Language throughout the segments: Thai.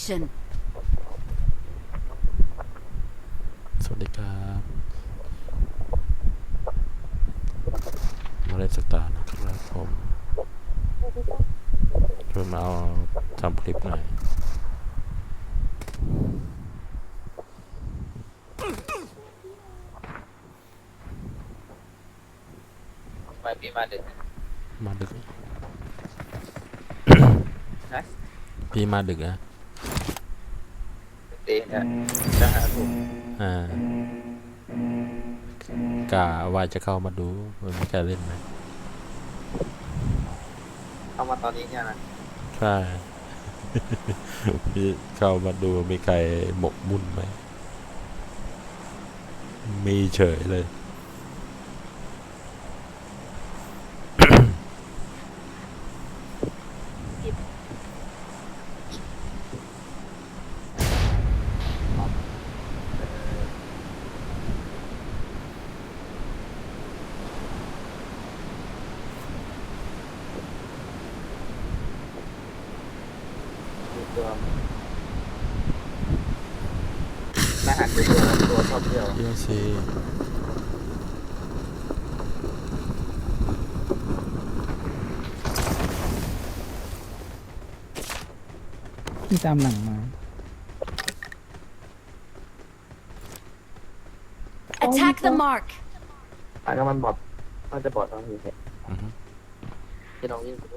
Action. สวัสดีครับ มาเล่นสตาร์นะครับผมช่วยมาเอาทำคลิปหน่อยไปปีมาดึก มาดึกนะพี่มาดึกนะตี เนี่ยจะหาถูกอ่ากะว่าจะเข้ามาดูมันไม่จะเล่นไหมเข้ามาตอนนี้เนี่ยนะใช่พี่เข้ามาดูมีใครหมกมุ่นไหมมีเฉยเลย ดูตัวรหัสดูตัวตัวช อบเที่ยวเที่ยวซีที่ตามหลังมา Attack the mark. อะก็มันบอดมันจะบอดตอนนี้เห็นอือฮึที่ลองยิงดู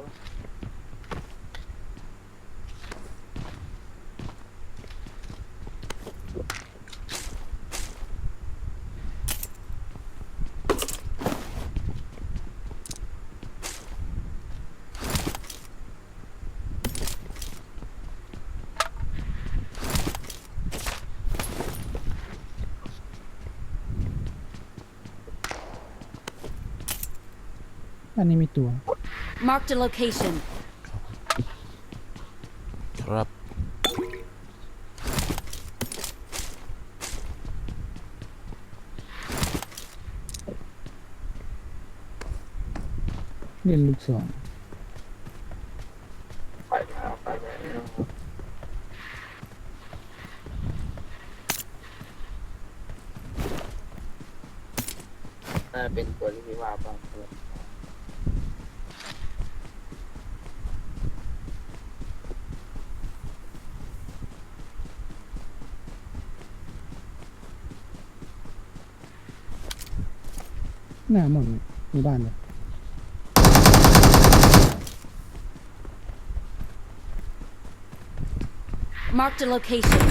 อันนี้มีตัว Marked a location. ครับเล่นลูกสองไปแล้วไปแล้วน่าจะเป็นตัวที่มีว่าบ้าง หน้าหมดหมู่บ้านเลย Marked a location.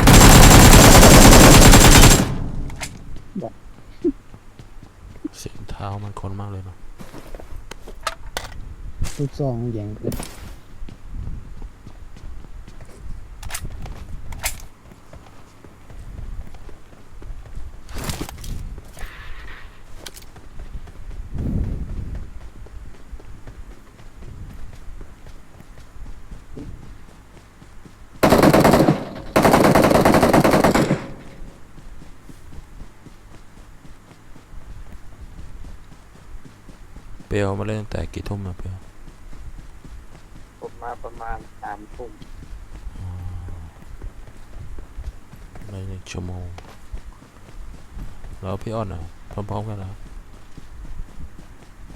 เสียงเท้ามันคนมากเลยเนาะลูกสองแยงไปเลย เปียวมาเล่นตั้งแต่กี่ทุ่มอะเปียวผมมาประมาณสามทุ่มในหนึ่งชั่วโมง แล้วพี่อ้อนอะพร้อมๆกันแล้ว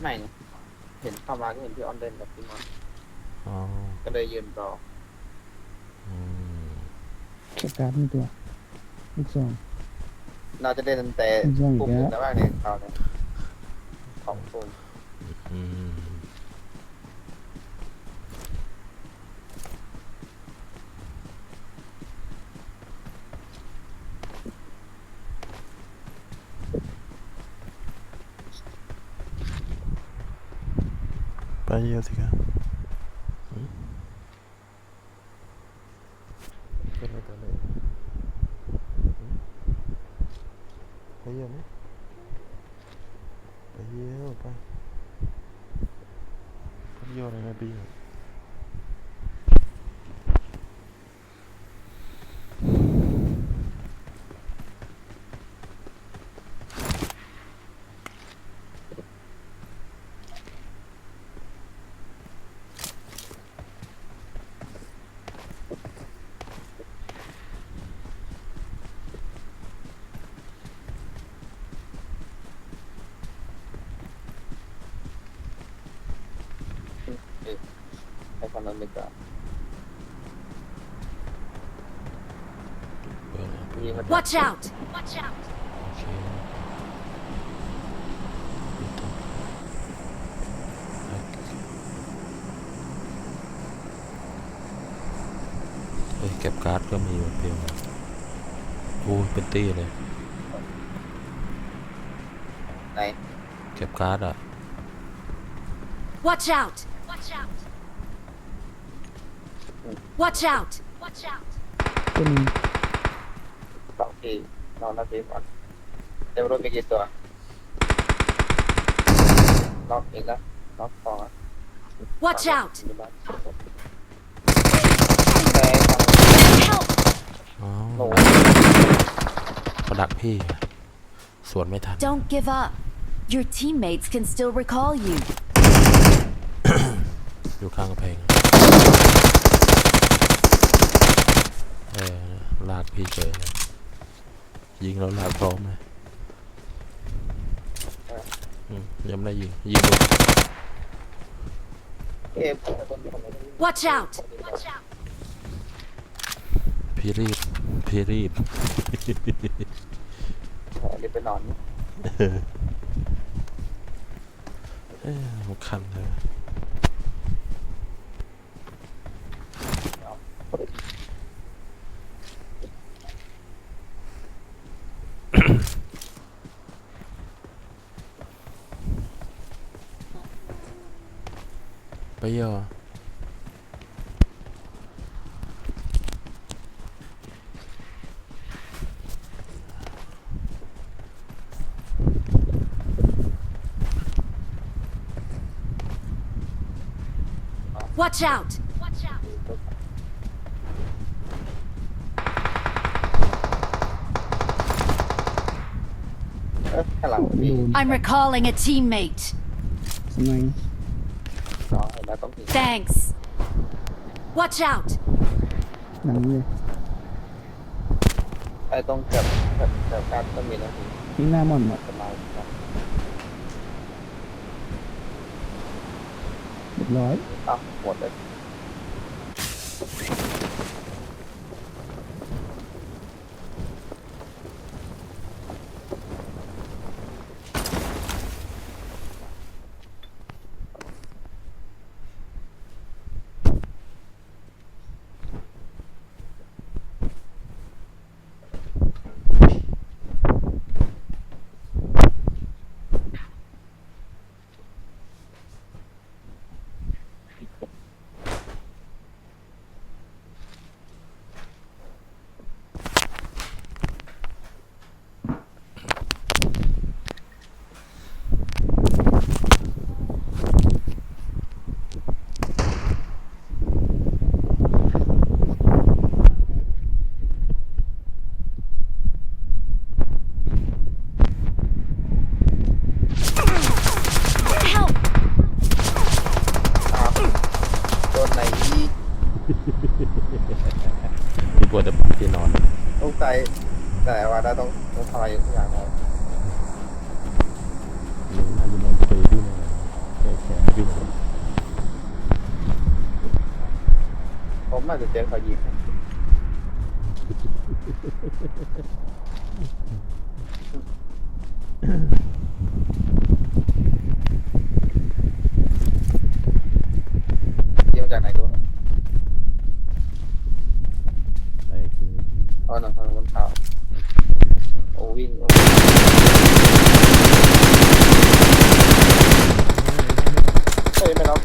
ไม่นะเห็นเข้ามาก็เห็นพี่ออนเดินกับพี่มอนอ๋อก็เลยยืนรออืมสการ์ดมีตัวลูกสองเราจะเล่นตั้งแต่ปุ่มแล้วแต่ว่าเนี่ยเขาเนี่ยของปุ่ม อืมไปเยี่ยวสิครับอืมไปเลยไปเลยอืมไปเยี่ยวไหมไปเยี่ยวไป ไปเยี่ยวอะไรนะไปเยี่ยว ฝั่งนั้นดีกว่าเปิดแล้วยิงมัน Watch out! Watch out! โอเคปิดต่อเฮ้ยเก็บการ์ดก็มีว่ะเพียงโอ้ยเป็นตี้เลยไหน เก็บการ์ดอะ Watch out! Watch out! Watch out! Watch out! ตัวหนึงสองทีนอนนาทีก่อนเต็มรถมีกี่ตัวล็อกอีกแล้วล็อกสองอะ Watch out! แต่ฝั่ง Help! อ๋อหนูเขาดักพี่ไงสวนไม่ทัน Don't give up. Your teammates can still recall you. อยู่ข้างกำแพง เออ ลากพี่เฉยเลยยิงแล้วลากพร้อมเลยอืมยังไม่ได้ยิง ยิงโดนเอ๊ะ Watch out! Watch out! พี่รีบ พี่รีบ เดี๋ยวไปนอน เอ้ยมันคันเลย Watch out! Watch out! เอ๊ะข้างหลังโดมีน I'm recalling a teammate. สไนป์สองเห็นแล้วต้องมี Thanks. Watch out! หนังเลยไอ้ต้องเกือบเกือบเกือบการต้องมีนาทีนี่หน้าหม่อนหมดประมาณนั้น เรียบร้อย อะหมดเลย Help! อ้าวโดนไหนอีก มีก ลัวแต่ที่นอน ต้องใจแต่ว่าเราต้องต้องทำอะไรทุกอย่างเลยน่าจะนอนเปรย์พี่เลยแค่แขนพี่เลยผมน่าจะเจอเขายิงยิงมาจากไหนดู ไอ้คือ อ๋อหนังทางบนเขาโอ้วิ่งโอ้เฮ้ยไม่รับ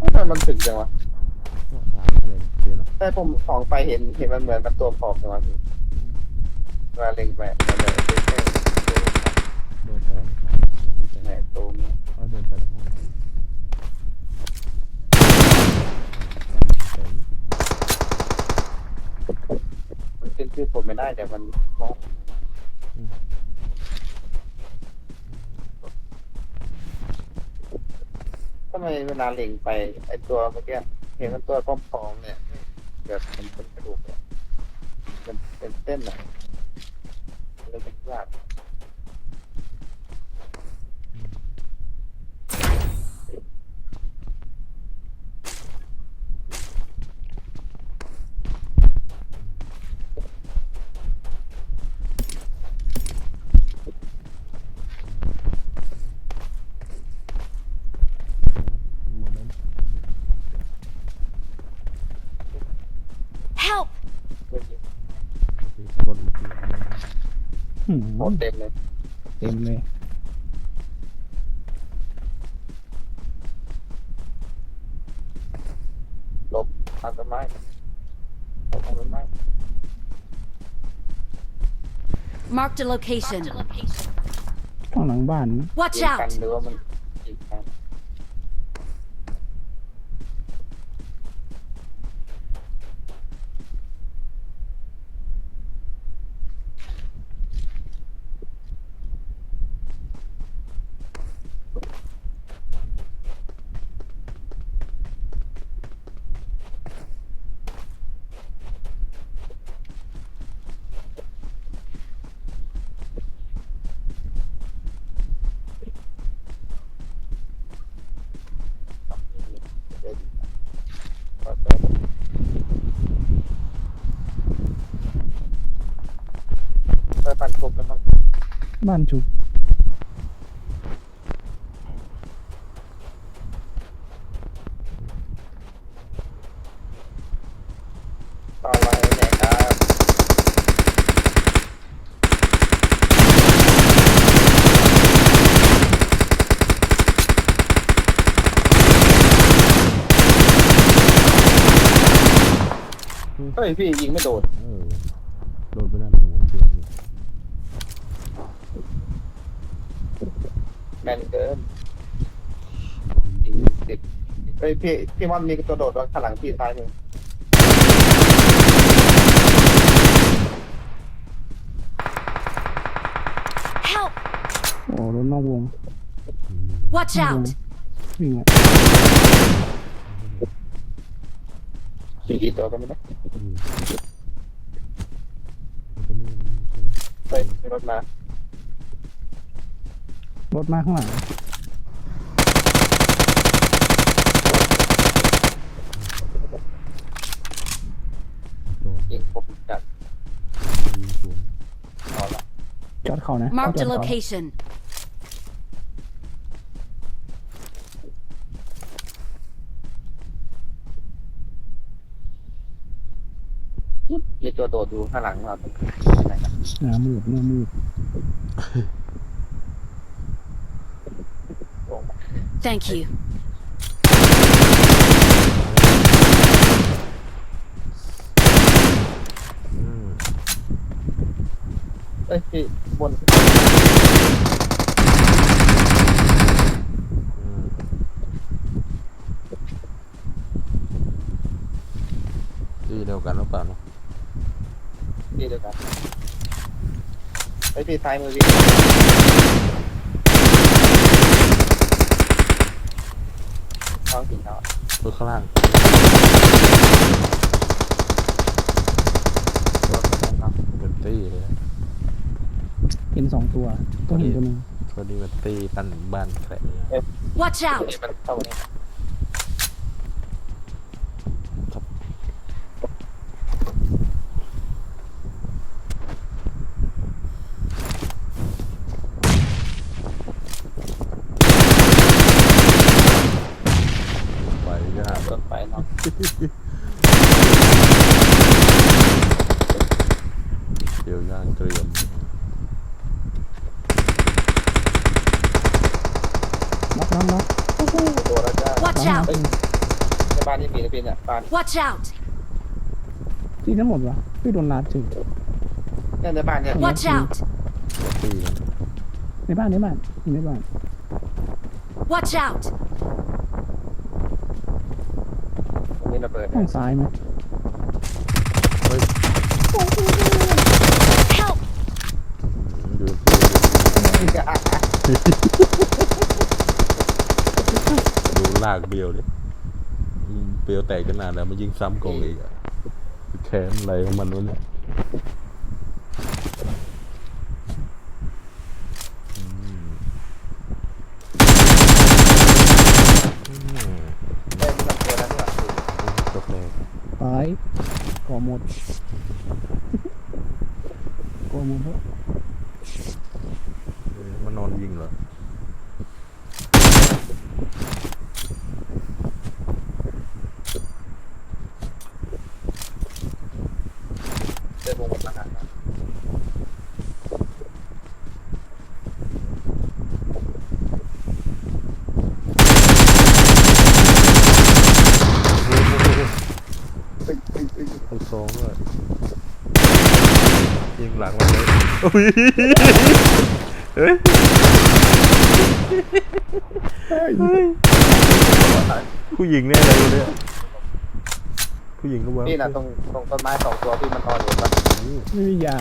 ทำไมมันถึงจังวะ นอกทางอะไรเดี๋ยวเนาะ แต่ผมส่องไปเห็นเห็นมันเหมือนกับตัวปอบจังวะพี่เวลาเล็งไปมันเหมือนเป็นแค่โดนไปแหนตูมเขาเดินไปแล้วมันขึ้นชื่อผมไม่ได้แต่มันมองทำไมเวลาเล็งไปไอตัวเมื่อกี้เห็นมันตัวพร้อมๆเนี่ย แบบมันเป็นกระดูกเนี่ยเป็นเป็นเส้นอะเลยเป็นยาก Help! เพื่อนยิง บน หืมโคตรเต็มเลยเต็มเลยหลบทางต้นไม้หลบทางต้นไม้ Marked a location. ข้างหลังบ้าน Watch ยิงกัน out! หรือว่ามันยิงกัน ไปปั่นกบแล้วมั้ง บ้านจุกต่อไปเนี่ยครับเฮ้ยพี่ยิงไม่โดนเออโดนไปด้านหัวเดือนนี้ แมนเกินยิงติดเฮ้ยพี่พี่มอนมีตัวโดดข้างหลังพี่ซ้ายมือ Help! โอ้รถนอกวง Watch นอกวง out! วิ่งอะมีกี่ตัวก็ไม่รู้อืมตัวนี้มันตัวนี้เฮ้ยมีรถมา รถมาข้างหลังโดนยิงครบจัดยิงสวนเอาละจอดเขานะ Marked จ a อดเขา location. มีตัวโดดอยู่ข้างหลังเราตรงไหนนะหน้ามืดหน้ามืด ลงมา Thank you. อืมเอ้ยพี่บนอืมที่เดียวกันหรือเปล่าเนาะพี่เดียวกันไอ้ยพี่ซ้ายมือพี่ ท้องสีขาวตัวข้างล่างตัวกระแทกเนาะเป็นตี้เลยนะเห็นสองตัว ตัวเห็นตัวหนึงตัวนี้เป็นตี้ตั้นบ้านแคร์เนี่ย Watch ตัว out! นี้มันเข้านี่ ไปก็หา ต้นไปเนาะ เดี๋ยวยางเตรียม น็อกน็อกน็อก โอ้โหตัวแล้วจ้า Watch น็อก out! เอ้ยในบ้านนี่ มีนะพี่เนี่ยบ้าน Watch out! ที่ทั้งหมดวะพี่โดนลาดจึงเนี่ยในบ้านเนี่ย Watch out! ตี้นะในบ้านในบ้านอยู่ในบ้าน Watch out! มีระเบิดห้องซ้ายไหมเฮ้ย Help! อืมอยู่ดูลากเบียวดิอืม เบียวแตกขนาดแล้วมันยิงซ้ำกองอีกอะแค้นอะไรของมันวะเนี่ยอืมอืมได้มีลำตัวนั้นด้วยกาแฟตายก่อหมดก่อหมดแล้ว เอ้ยมันนอนยิงเหรอ เดินวงบนอาหารนะ เฮ้ยเฮ้ยเฮ้ย เอาสองเลยยิง หลังมันเลยอุ๊ยเฮ้ยเฮ้ยเฮ้ยผู้หญิงแน่เลยวันเนี้ยผู้หญิงก็ว่านี่นะตรงตรงต้นไม้สองตัวที่มันนอนอยู่ปะไม่มียา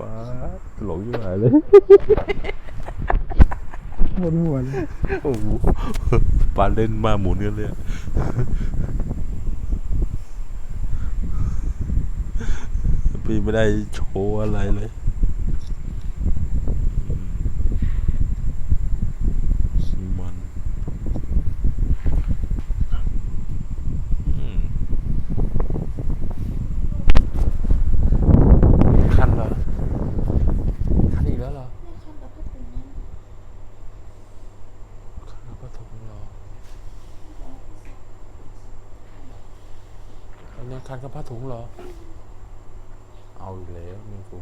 ป้าดหลงอยู่ไหนเลยบนหัวเลยโอ้โหปาเล่นมาหมุนกันเลยอะ พี่ไม่ได้โชว์อะไรเลยคันเหรอคันอีกแล้วเหรอคันกระปะถุงเหรอ เอาอยู่แล้วมีกู